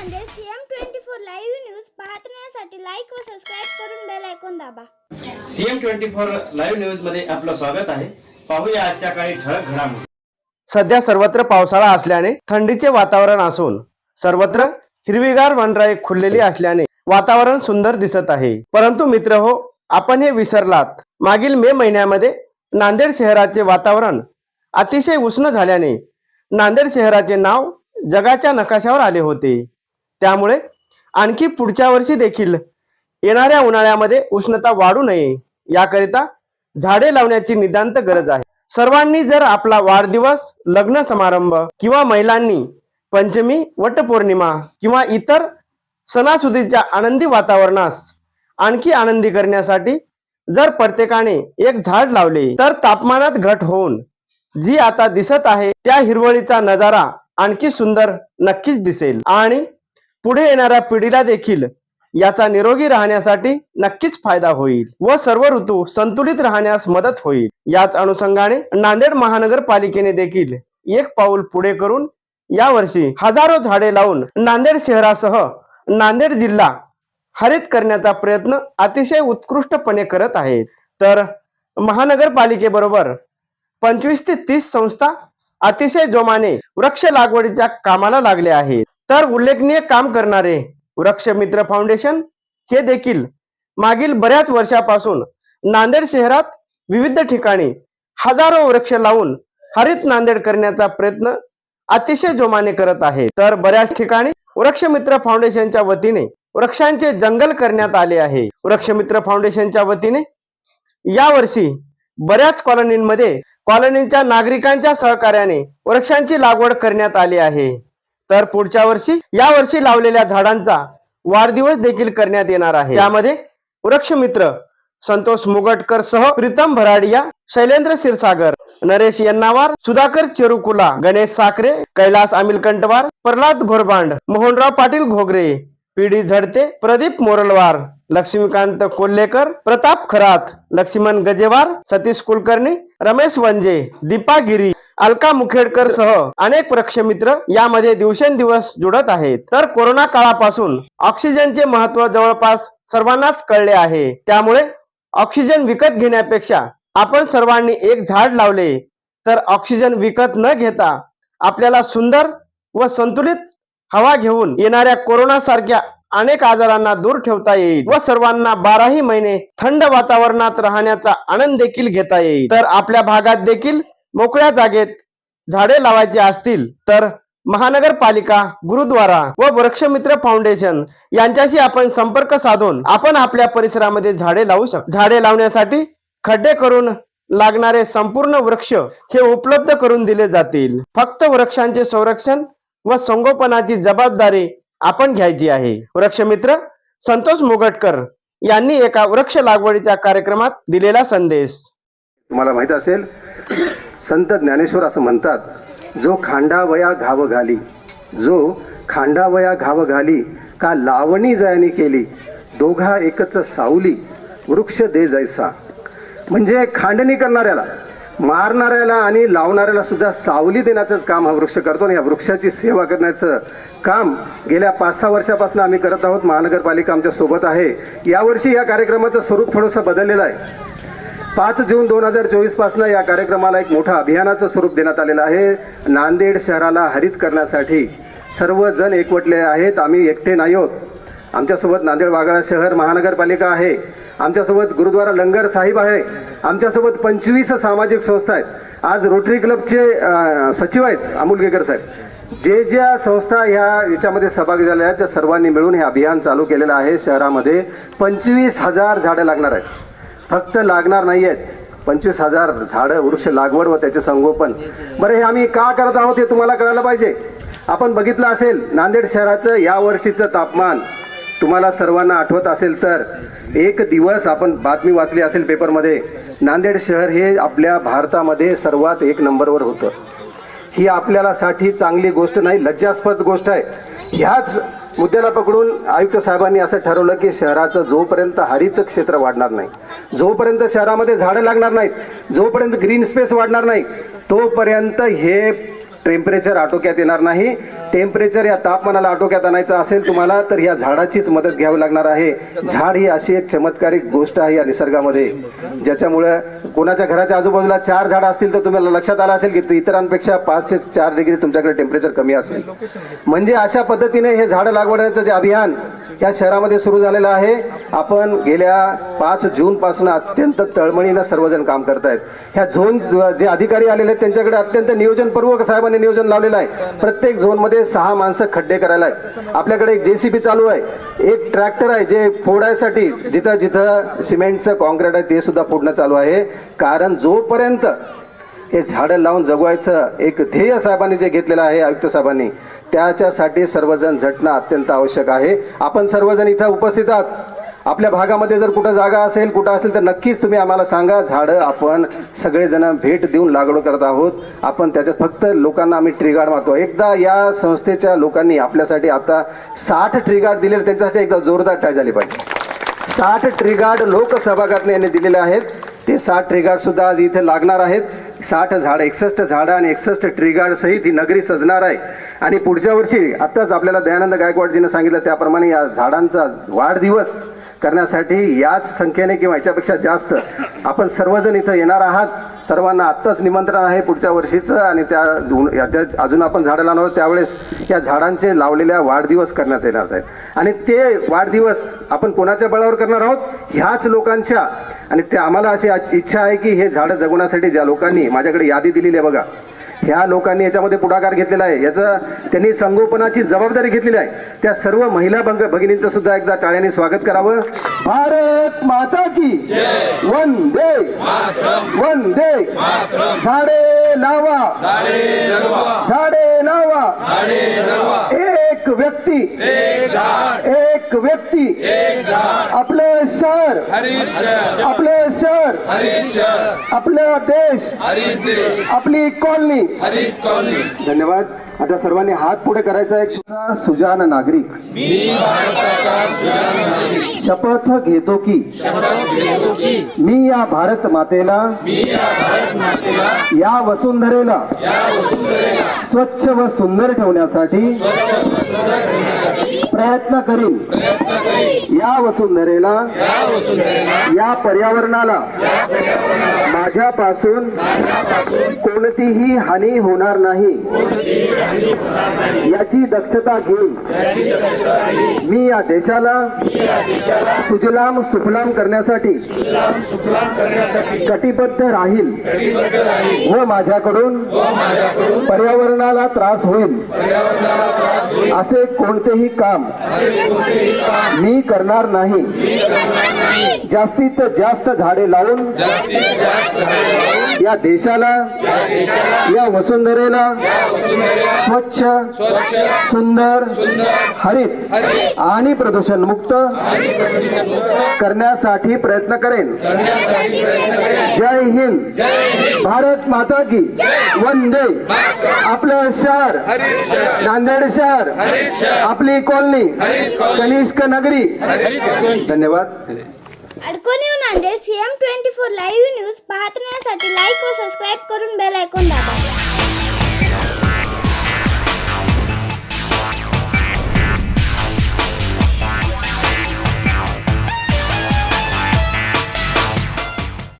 Nanded CM twenty four live news पाहण्यासाठी like व subscribe करून बेल ऐकून दाबा. सीएम ट्वेंटी फोर लाईव्ह न्यूजमध्ये आपलं स्वागत आहे. पाहूया आजच्या काही ठळक घडामोडी. सध्या सर्वत्र पावसाळा असल्याने थंडीचे वातावरण असून सर्वत्र हिरवीगार वनराई खुललेली असल्याने वातावरण सुंदर दिसत आहे. परंतु मित्र हो आपण हे विसरलात. मागील मे महिन्यामध्ये नांदेड शहराचे वातावरण अतिशय उष्ण झाल्याने नांदेड शहराचे नाव जगाच्या नकाशावर आले होते. त्यामुळे आणखी पुढच्या वर्षी देखील येणाऱ्या उन्हाळ्यामध्ये उष्णता वाढू नये. याकरिता झाडे लावण्याची नितांत गरज आहे. सर्वांनी जर आपला वाढदिवस लग्न समारंभ किंवा महिलांनी पंचमी वटपौर्णिमा किंवा इतर सणासुदीच्या आनंदी वातावरणास आणखी आनंदी करण्यासाठी जर प्रत्येकाने एक झाड लावले तर तापमानात घट होऊन जी आता दिसत आहे त्या हिरवळीचा नजारा आणखी सुंदर नक्कीच दिसेल. आणि पुढे येणाऱ्या पिढीला देखील याचा निरोगी राहण्यासाठी नक्कीच फायदा होईल व सर्व ऋतू संतुलित राहण्यास मदत होईल. याच अनुषंगाने नांदेड महानगरपालिकेने देखील एक पाऊल पुढे करून यावर्षी हजारो झाडे लावून नांदेड शहरासह नांदेड जिल्हा हरित करण्याचा प्रयत्न अतिशय उत्कृष्टपणे करत आहेत. तर महानगरपालिकेबरोबर पंचवीस ते तीस संस्था अतिशय जोमाने वृक्ष लागवडीच्या कामाला लागले आहेत. तर उल्लेखनीय काम करणारे वृक्ष मित्र फाउंडेशन हे देखील मागील बऱ्याच वर्षापासून नांदेड शहरात विविध ठिकाणी हजारो वृक्ष लावून हरित नांदेड करण्याचा प्रयत्न अतिशय जोमाने करत आहे. तर बऱ्याच ठिकाणी वृक्ष मित्र फाउंडेशनच्या वतीने वृक्षांचे जंगल करण्यात आले आहे. वृक्ष मित्र फाउंडेशनच्या वतीने यावर्षी बऱ्याच कॉलनींमध्ये कॉलनीच्या नागरिकांच्या सहकार्याने वृक्षांची लागवड करण्यात आली आहे. तर पुढच्या वर्षी या वर्षी लावलेल्या झाडांचा वाढदिवस देखील करण्यात येणार आहे. त्यामध्ये वृक्ष मित्र संतोष मुगटकर सह प्रीतम भराडिया शैलेंद्र क्षीरसागर नरेश यन्नावार सुधाकर चेरुकुला गणेश साखरे कैलास अमिल कंटवार प्रल्हाद घोरबांड मोहनराव पाटील घोगरे पीडी झडते प्रदीप मोरलवार लक्ष्मीकांत कोल्हेकर प्रताप खरात लक्ष्मण गजेवार सतीश कुलकर्णी रमेश वंजे दीपा गिरी. अलका मुखेडकर सह अनेक वृक्षमित्र यामध्ये दिवसेंदिवस जुडत आहेत. तर कोरोना काळापासून ऑक्सिजनचे महत्त्व जवळपास सर्वांनाच कळले आहे. त्यामुळे ऑक्सिजन विकत घेण्यापेक्षा आपण सर्वांनी एक झाड लावले तर ऑक्सिजन विकत न घेता आपल्याला सुंदर व संतुलित हवा घेऊन येणाऱ्या कोरोना सारख्या अनेक आजारांना दूर ठेवता येईल व सर्वांना बाराही महिने थंड वातावरणात राहण्याचा आनंद देखील घेता येईल. तर आपल्या भागात देखील मोकळ्या जागेत झाडे लावायची असतील तर महानगरपालिका गुरुद्वारा व वृक्षमित्र फाउंडेशन यांच्याशी आपण संपर्क साधून आपण आपल्या परिसरामध्ये झाडे लावू शकतो झाडे लावण्यासाठी खड्डे करून लागणारे संपूर्ण वृक्ष हे उपलब्ध करून दिले जातील. फक्त वृक्षांचे संरक्षण व संगोपनाची जबाबदारी आपण घ्यायची आहे. वृक्षमित्र संतोष मुगटकर यांनी एका वृक्ष लागवडीच्या कार्यक्रमात दिलेला संदेश. तुम्हाला माहीत असेल संत ज्ञानेश्वर असं म्हणतात जो खांडावया घाव घाली जो खांडावया घाव घाली का लावणी जयानी केली दोघा एकच सावली वृक्ष दे जैसा. म्हणजे खांडणी करणाऱ्याला मारणाऱ्याला आणि लावणाऱ्याला सुद्धा सावली देण्याचंच काम हा वृक्ष करतो आणि या वृक्षाची सेवा करण्याचं काम गेल्या पाच सहा वर्षापासून आम्ही करत आहोत. महानगरपालिका आमच्यासोबत आहे. यावर्षी या कार्यक्रमाचं स्वरूप थोडंसं बदललेलं आहे. पाच जून दोन हजार चोवीसपासून या कार्यक्रमाला एक मोठं अभियानाचं स्वरूप देण्यात आलेलं आहे. नांदेड शहराला हरित करण्यासाठी सर्वजण एकवटले आहेत. आम्ही एकटे नाही आहोत. आमच्यासोबत नांदेड वाघाळा शहर महानगरपालिका आहे. आमच्यासोबत गुरुद्वारा लंगर साहिब आहे. आमच्यासोबत पंचवीस सामाजिक संस्था आहेत. आज रोटरी क्लबचे सचिव आहेत अमोल गेकर साहेब. जे ज्या संस्था ह्या याच्यामध्ये सहभागी झाल्या आहेत त्या सर्वांनी मिळून हे अभियान चालू केलेलं आहे शहरामध्ये. पंचवीस हजार झाडं लागणार आहेत. फक्त लागणार नाही आहेत पंचवीस हजार झाडं वृक्ष लागवड व त्याचे संगोपन. बरं हे आम्ही का करत आहोत हे तुम्हाला कळायला पाहिजे. आपण बघितलं असेल नांदेड शहराचं या वर्षीचं तापमान तुम्हाला सर्वांना आठवत असेल तर एक दिवस आपण बातमी वाचली असेल पेपरमध्ये नांदेड शहर हे आपल्या भारतामध्ये सर्वात एक नंबरवर होतं. ही आपल्याला साठी चांगली गोष्ट नाही लज्जास्पद गोष्ट आहे. ह्याच मुद्द्याला पकडून आयुक्त साहेबांनी असं ठरवलं की शहराचं जोपर्यंत हरित क्षेत्र वाढणार नाही जोपर्यंत शहरामध्ये झाडं लागणार नाहीत जोपर्यंत ग्रीन स्पेस वाढणार नाही तोपर्यंत हे टेम्परेचर आटोक्यात येणार नाही. टेम्परेचर या तापमानाला आटोक्यात आणायचं असेल तुम्हाला तर या झाडाचीच मदत घ्यावी लागणार आहे. झाड ही अशी एक चमत्कारिक गोष्ट आहे या निसर्गामध्ये ज्याच्यामुळे कोणाच्या घराच्या आजूबाजूला चार झाडं असतील तर तुम्हाला लक्षात आलं असेल की इतरांपेक्षा पाच ते चार डिग्री तुमच्याकडे टेम्परेचर कमी असेल. म्हणजे अशा पद्धतीने हे झाडं लागवडण्याचं जे अभियान या शहरामध्ये सुरू झालेलं आहे. आपण गेल्या पाच जून पासून अत्यंत तळमळीनं सर्वजण काम करतायत. ह्या झोन जे अधिकारी आलेले आहेत त्यांच्याकडे अत्यंत नियोजनपूर्वक साहेबांनी नियोजन लावलेलं आहे. प्रत्येक झोनमध्ये सहा माणसं खड्डे करायला आहेत. आपल्याकडे एक जेसीबी चालू आहे. एक ट्रॅक्टर आहे जे फोडायसाठी जिथं जिथं सिमेंटचं कॉन्क्रीट आहे ते सुद्धा फोडणं चालू आहे. कारण जोपर्यंत हे झाडं लावून जगवायचं एक ध्येय साहेबांनी जे घेतलेलं आहे आयुक्त साहेबांनी त्याच्यासाठी सर्वजण झटणं अत्यंत आवश्यक आहे. आपण सर्वजण इथं उपस्थित आहात. आपल्या भागामध्ये जर कुठं जागा असेल कुठं असेल तर नक्कीच तुम्ही आम्हाला सांगा. झाडं आपण सगळेजण भेट देऊन लागवड करत आहोत. आपण त्याच्यात फक्त लोकांना आम्ही ट्रिगार्ड मारतो. एकदा या संस्थेच्या लोकांनी आपल्यासाठी आता साठ ट्रिगार्ड दिलेले त्यांच्यासाठी एकदा जोरदार टाय झाली पाहिजे. साठ ट्रिगार्ड लोकसभागातने यांनी दिलेले आहेत. ते साठ ट्रिगार्ड सुद्धा आज इथे लागणार आहेत. साठ झाड एकसष्ट झाडं आणि एकसष्ट ट्रिगार्ड सहित ही नगरी सजणार आहे. आणि पुढच्या वर्षी आत्ताच आपल्याला दयानंद गायकवाडजीनं सांगितलं त्याप्रमाणे या झाडांचा वाढदिवस करण्यासाठी याच संख्येने किंवा याच्यापेक्षा जास्त आपण सर्वजण इथं येणार आहात. सर्वांना आत्ताच निमंत्रण आहे पुढच्या वर्षीचं आणि त्या अजून आपण झाडं लावणार आहोत. त्यावेळेस या झाडांचे लावलेल्या वाढदिवस करण्यात येणार आहेत. आणि ते वाढदिवस आपण कोणाच्या बळावर करणार आहोत? ह्याच लोकांच्या. आणि ते आम्हाला अशी इच्छा आहे की हे झाडं जगवण्यासाठी ज्या लोकांनी माझ्याकडे यादी दिलेली आहे बघा. ह्या लोकांनी याच्यामध्ये पुढाकार घेतलेला आहे. याचं त्यांनी संगोपनाची जबाबदारी घेतलेली आहे. त्या सर्व महिला भंग भगिनींचं सुद्धा एकदा टाळ्याने स्वागत करावं. भारत माता की वंदे. वंदे. झाडे लावा. झाडे लावा. एक व्यक्ती. एक व्यक्ती. आपलं शहर. आपलं शहर. आपला देश. आपली कॉलनी. धन्यवाद. आता सर्वांनी हात पुढे करायचा आहे. सुजान नागरिक. शपथ घेतो की. मी या भारत मातेला. या वसुंधरेला. स्वच्छ व सुंदर ठेवण्यासाठी. प्रयत्न करीन. या वसुंधरेला या पर्यावरणाला माझ्यापासून कोणतीही हानी होणार नाही. याची दक्षता घेऊन मी या देशाला सुजलाम सुफलाम करण्यासाठी कटिबद्ध राहील व माझ्याकडून पर्यावरणाला त्रास होईल. असे कोणतेही काम मी करणार नाही. जास्तीत जास्त झाडे लावून या देशाला या वसुंधरेला स्वच्छ सुंदर हरित आणि प्रदूषण मुक्त करण्यासाठी प्रयत्न करेन. जय हिंद. भारत माता की वंदे. आपलं शहर. नांदेड शहर. आपली कॉलनी. कनिष्क नगरी. धन्यवाद. अडकोणी Nanded CM twenty four live news पाहत राहण्यासाठी लाईक व सबस्क्राईब करून बेल ऐकून दाबा.